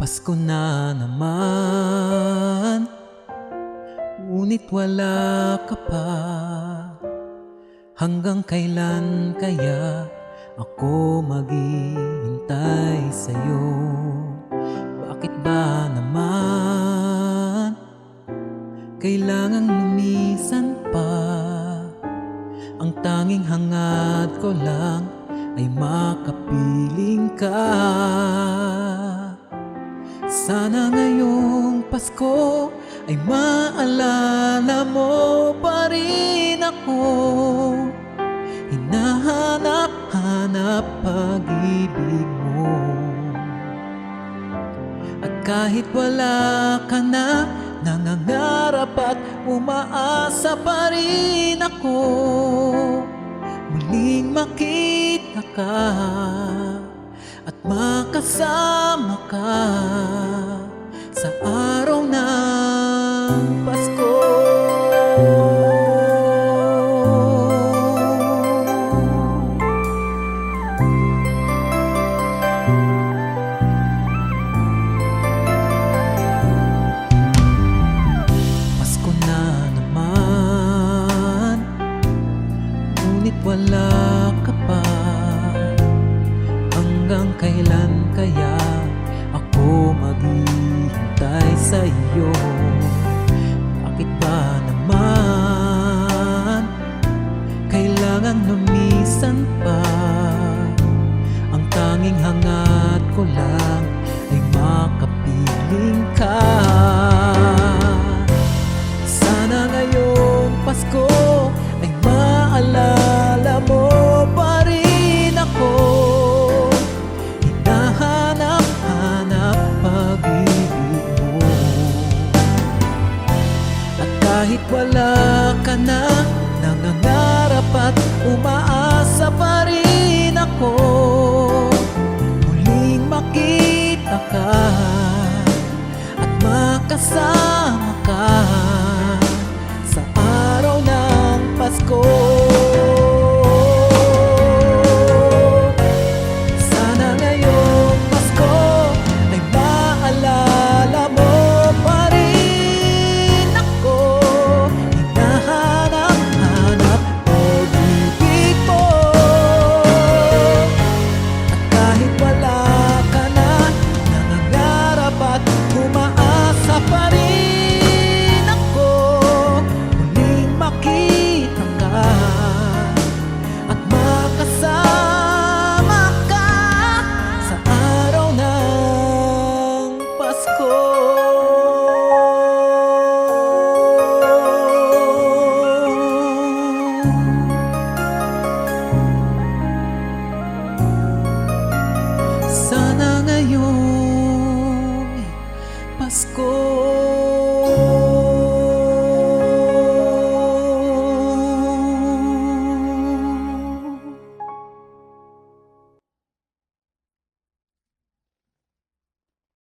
Pasko na naman Ngunit wala ka pa. Hanggang kailan kaya Ako maghihintay sa'yo? Bakit ba naman Kailangang lumisan pa? Ang tanging hangad ko lang Ay makapiling ka sana ngayong Pasko ay maalala mo pa rin ako. Hinahanap-hanap pag-ibig mo. At kahit wala ka na Nangangarap at umaasa pa rin ako. Muling makita ka at makasama ka sa araw ng Pasko. Maghihintay sa iyo? Bakit ba naman kailangan lumisan wala ka na Nangangarap at umaasa pa rin ako. Muling makita ka At makasama ng Pasko. Sana ngayong Pasko